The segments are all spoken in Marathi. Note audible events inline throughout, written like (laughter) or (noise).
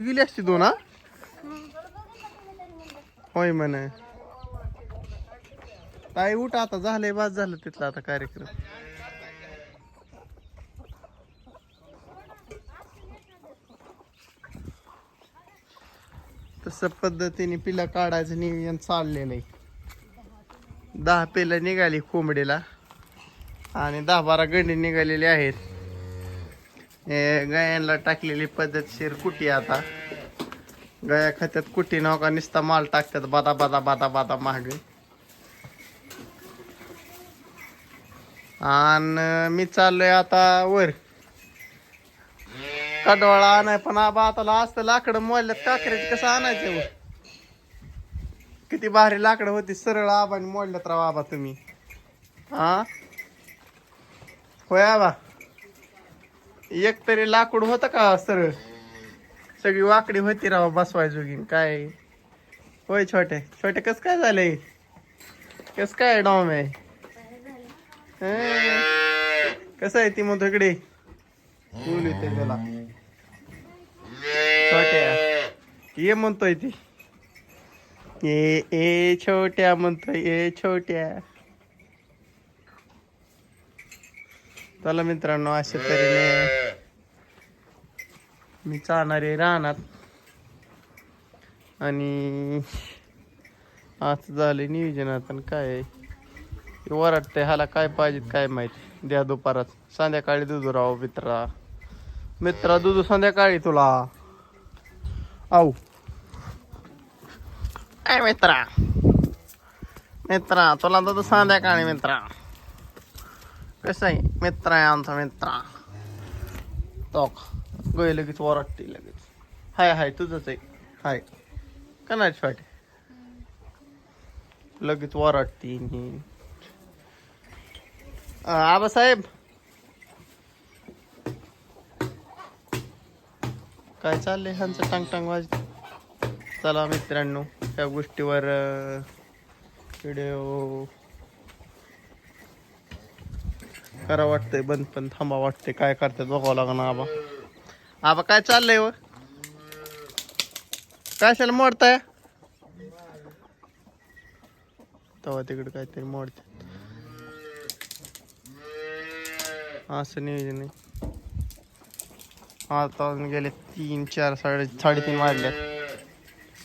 गेली असते दोन हा? होय म्हण. ताई उठ आता. झालंय बाद झालं तिथला आता कार्यक्रम. तसं पद्धतीने पिला काढायचं नियोजन चाललेलं आहे. दहा पिलं निघाली कोंबडीला. आणि दहा बारा गंडी निघालेले आहेत. गायांना टाकलेली पद्धतशीर कुटी आता? गया खात्यात कुटी नका निसता नुसता माल टाकतात बादा बादा बादा बादा महाग आणि मी चाललोय आता वर. कडवाळा आणाय पण आबा आता असतं लाकडं मोडल्यात. काकऱ्याची कसं आणायचं वर? किती भारी लाकडं होती सरळ आबाने मोडल्यात राव आबा तुम्ही. हा? होय आबा? एक तरी लाकूड होतं का सरळ सगळी वाकडी होती राव बसवायजोगी काय? होय छोटे छोटे कस काय झालंय कस काय डॉम आहे? कसं आहे ती मग इकडे बोलू येते त्याला. छोट्या ये म्हणतोय ती. ए ए छोट्या म्हणतोय ए छोट्या. चला मित्रांनो अशा तऱ्हेने मी चालणार आहे रानात. आणि आज झाले नियोजन आता काय ते वरटते ह्याला काय पाहिजे काय माहिती? द्या दुपारात. संध्याकाळी दुधू राव मित्रा. मित्रा दुधू संध्याकाळी तुला. आऊ. काय मित्रा. मित्रा तुला दुधू संध्याकाळी मित्रा. कसं आहे? मित्र आहे आमचा मित्र. टोक. गय लगेच वरटते लगेच. हाय हाय तुझंच आहे. हाय. का नाही छोटे लगेच ओरडते आबासाहेब. काय चाललंय ह्यांचं टांग टांग वाज चला मित्रांनो त्या गोष्टीवर व्हिडिओ करा वाटतंय बंद पण थांबा वाटतंय काय करतात बघावं लागणार आबा. आबा काय चाललंय हो? व असेल मोडताय? तेव्हा तिकडे काहीतरी मोडते असं नियोजन आहे. आता अजून गेले तीन चार साडे साडेतीन वाजल्यात.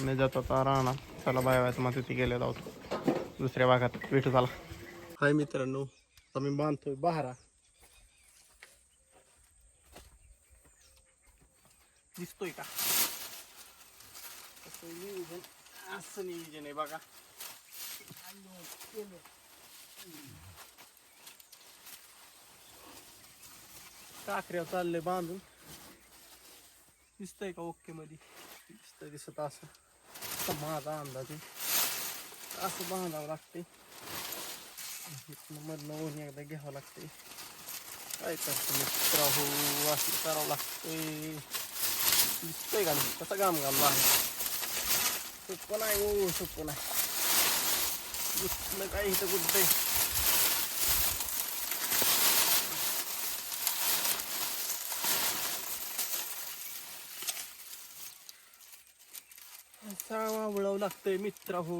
मी जातो आता राहणार. चला बाय बाय मग तिथे गेले जाऊ. दुसऱ्या भागात भेटू झाला हाय मित्रांनो. आम्ही बांधतोय बहारा दिसतोय का असं नियोजन असं नियोजन आहे बघा काकऱ्या चाललंय बांधून दिसतंय का ओके मध्ये दिसतंय दिसत असं असा माझा अंदाज आहे असं बांधावं लागते मधनं ऊन एकदा घ्यावं लागते काय करतो मित्र हो असं करावं लागतंय. दिसतंय का नाही? कसं घाम गाम आहे? सोपं नाही हो, ओ सोपं नाही. दिसलं काय इथं कुठतंय? सावा वळावं लागतंय मित्र हो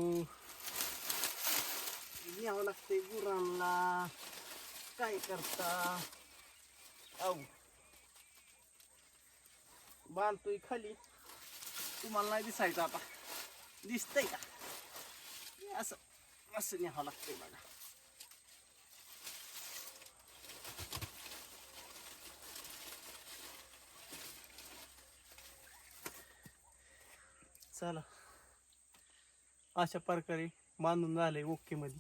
न्यावं लागतंय गुरांना. काय करता? औ. बांधतोय खाली. तुम्हाला नाही दिसायचं आता. दिसतंय का? असं असं न्यावं लागतंय बघा. चला. अशा प्रकारे बांधून झालंय ओके मध्ये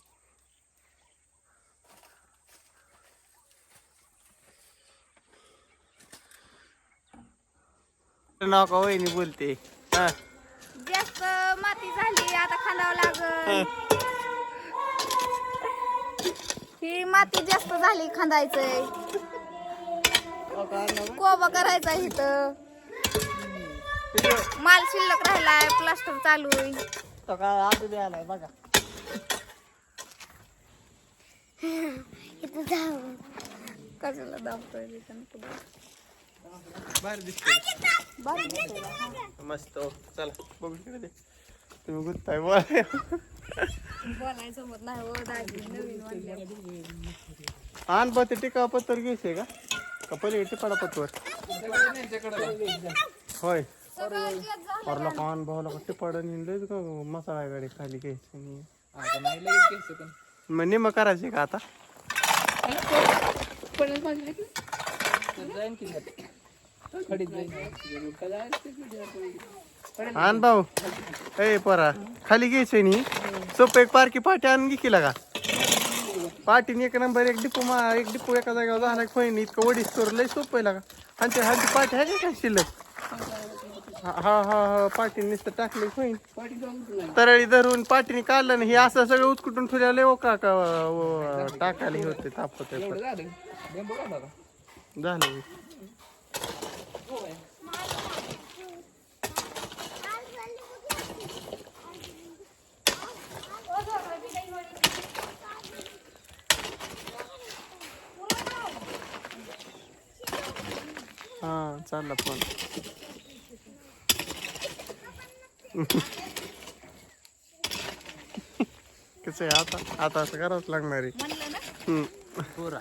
नाव का वहिनी बोलते? हा. जास्त माती झाली आता खांदावं लागल. ही. माती जास्त झाली खांदायचंय. कोबा करायचा इथं. माल शिल्लक राहिलाय प्लास्टर चालू आहे. तो काय बघा. इथं जाऊ. कशाला दाबतोय नको दाबू. मस्त. चला बघू तिकडे ते तुम्ही गुत्ताय बोला बोलायचं होत नाही हो दाजी नवीन म्हणल्यावर. आण बा ते टिकाव पत्तर घ्यायचंय का? का पलीकडे टिपाडा पत्तर होय. सगळं तेच झालं. अरे लोक आण भाऊ लोक टिपाडा नेलं का मसाला गाडी खाली घ्यायचं मग निम करायचे का आता? आण भाऊ. ए परा खाली घ्यायचंय नी. सोप एक पारकी पाठी आणून घे केला का पाठीने एक नंबर एक डिपो मा एक डिपो एका जागेवर झाला खोईन होईन. इतकं वडी करू लय सोपं आहे का आणि ते हाती पाठी आहे काय शिल्लक? हा हा हा पाठीने नुसतं टाकले खोईन होईन. पाठी तरळी धरून पाठीने काढलं ना हे असं सगळं उचकुटून ठेवले ओ का का टाकायला हे होते तापत झालं लिंबू काढला का? झालं हे. हा चालला फोन. (laughs) कसं आहे आता? आता असं करावंच लागणार आहे. पुरा.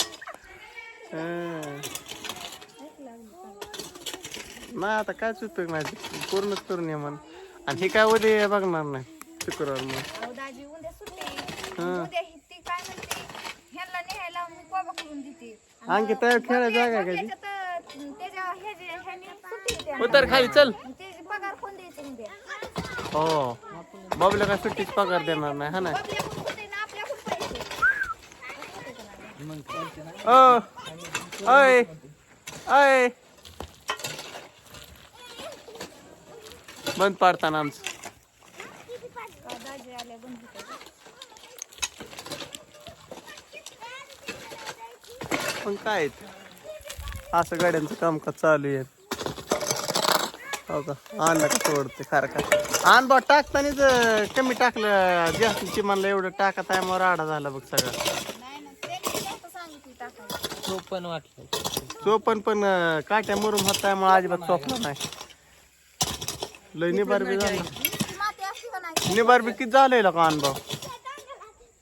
हा. नाही आता कायच उपयोग नाही. पूर्णच करून ये म्हण. आणि हे काय उद्या बघणार नाही शुक्रवार मग अहो दाजी उद्या सुट्टी. उद्या ती काय म्हणते? ह्यांना न्यायला मी कोबा करून देते. आणखी तयार खेळायला जागा काय उतर खाली चल. त्याची पगार कोण द्यायचं उद्या हो. बाबूला काय सुट्टीच पगार देणार नाही हा ना? पैसे अय अय. बंद पाडताना आमचं. का दाजी आल्या बंद होतं. पण काय ते? असं गाड्यांचं कामकाज चालू आहे. हो का आणलं का सोडते खार का आण बा टाकतानीच कमी टाकलं. जास्त चिमानला एवढं टाका टायमावर आडा झाला बघ सगळं. चोपन वाटलं. चोपन पण काट्या मुरुम होत त्यामुळे अजिबात चोपला नाही. लय निबार बी झाला. नाही. निबार बी किती झालंय का अनुभव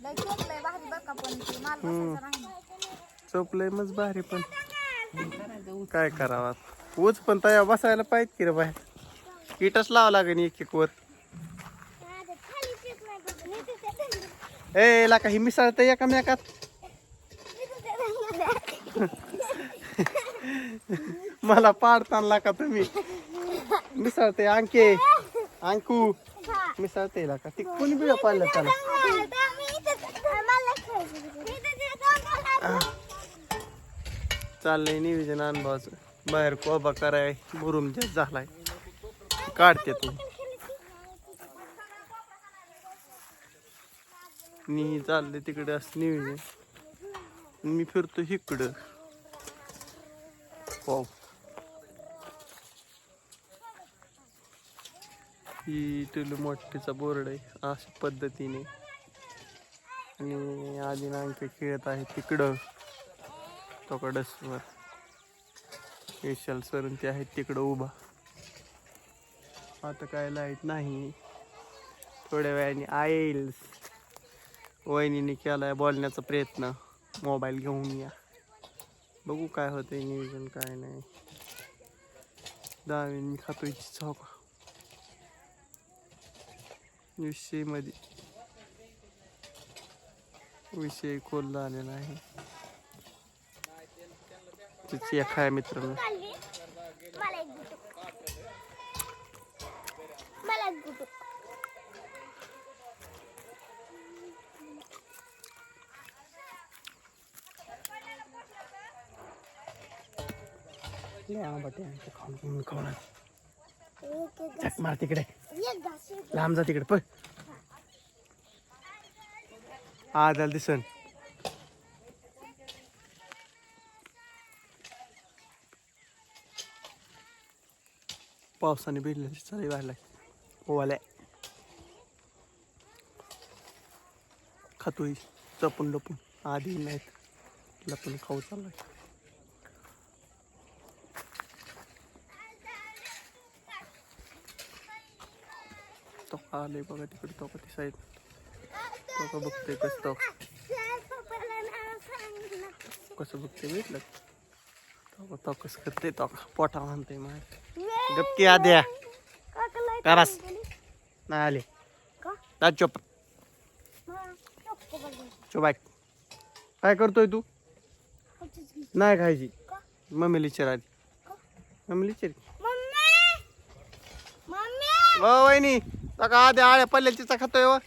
लय चोपलंय मग भारी पण. काय करावा ऊच पण तया बसायला पाहिजे की रे बाहेर. कीटच लावा लागेल एक एक वर. ए ला काही मिसळत एकामेकात मला पाडताना का तुम्ही. मिसळते अंके अंकू. मिसळते का ती कोणी बिळ पाडलं त्याला? चाललंय नियोजन अनुभवाचं बाहेर कोबा कराय मुरुम जास्त झालाय. काढते तू. मी चालले तिकडे असं नेऊन मी फिरतो इकडं हो ही टुलू मोठीचा बोर्ड आहे. अशा पद्धतीने. आणि आधी नांके खेळत आहे तिकडं. टोकडसवर विशाल सर ते आहेत तिकडं उभा. आता काय लाइट नाही. थोड्या वेळाने येईल वहिनीने केलाय बोलण्याचा प्रयत्न. मोबाईल घेऊन या. बघू काय होतंय नियोजन काय नाही. दहावीन मी खातोय चौका विषयमध्ये विषय खोल झालेला आहे. तिची एक आहे मित्रांनो. खाऊन खाऊन खाऊन झक मार तिकडे. लांब जा तिकडे पळ. हा. झालं दिसन. पावसाने भिजल्याची चाली व्हायला ओवाल्या खातोय चपून लपून आधी नाहीत. लपून खाऊ चाललाय. तो आले बघा तिकडे तो कधी साईड तो का बघते कस तो. कसं बघते भेटलं तो कस करते तो पोटा म्हणते माहिती. गपकी आद्या करास. नाही आले. जा चुप. ऐक काय करतोय तू? नाही खायची. मम्मीला विचार आधी मम्मीला विचार व वहिनी. का आधी आळ्या पल्ल्या तिचा खातोय व.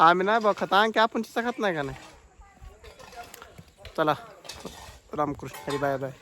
आम्ही नाही बघ खात आणखी आपण तिचा खात नाही का नाही? चला. रामकृष्ण. Hari bye bye.